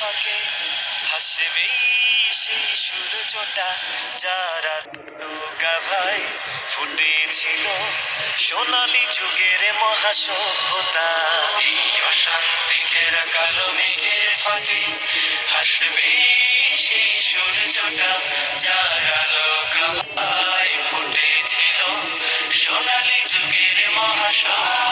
বাঁকে হাসবেই সেই সূর্যটা যারা ভাই ফুটেছিল সোনালি যুগের মহাসভ্যতা। অশান্তি ঘেরা কালো মেঘের ফাঁকে হাসবে সেই সূর্যটা যার আলোকায় ফুটেছিল সোনালি যুগের মহাসভ্যতা।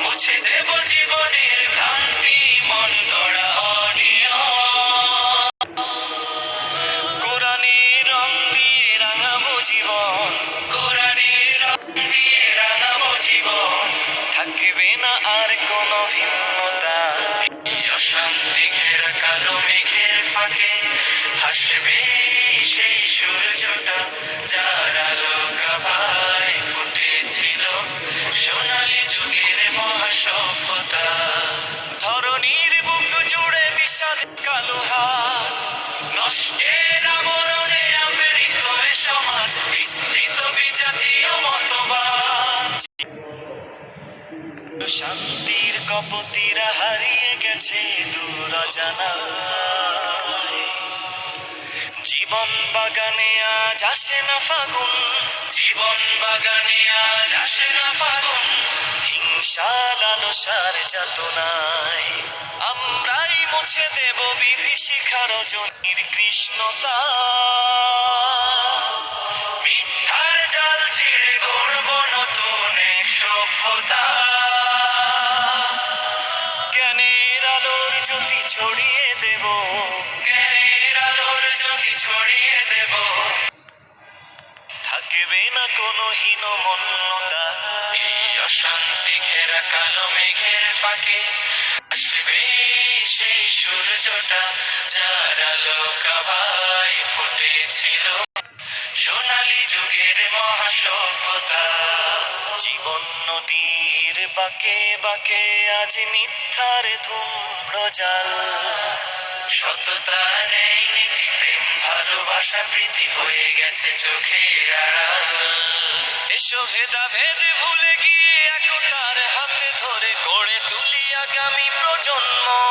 মুছে দেব জীবনের ভ্রান্তি, মন গড়া কোরআনের রং দিয়ে রাঙাবো জীবন। কোরআনের রং দিয়ে রাঙাবো জীবন। থাকবে না আর কোনো ভিন্নতা। অশান্তি ঘেরা কালো মেঘের ফাঁকে হাসবে কালো হাত। নষ্টের আমরণে আবৃত সমাজ, বিস্তৃত বিজাতীয় মতবাদ। শান্তির কপতিরা হারিয়ে গেছে দূর জানায় জীবন বাগানে আজ আসে না ফাগুন। জীবন বাগানে আজ আসে না ফাগুন। হিংসা লালসার যাতনায়। দেব বিভীষিকার জনির কৃষ্ণতা। মিথ্যার জাল ছিঁড়ে গড়ব নতুন সভ্যতা। জ্ঞানের আলোর জ্যোতি ছড়িয়ে দেব। জ্ঞানের আলোর যদি ছড়িয়ে দেব। থাকবে না কোনো হীনমন্যতা এই অশান্তি ঘেরা কালো মেঘের ফাঁকে আসবে। সূর্যটা যার আলোকা ফুটেছিল। সোনালি যুগের মহাসভ্যতা। জীবন নদীর বাঁকে বাঁকে আজ মিথ্যার ধূম্র জাল সততা নেই নীতি, প্রেম, ভালোবাসা, প্রীতি হয়ে গেছে চোখের আড়াল। এসো ভেদা ভেদে ভুলে গিয়ে একতার হাতে ধরে গড়ে তুলি আগামী প্রজন্ম।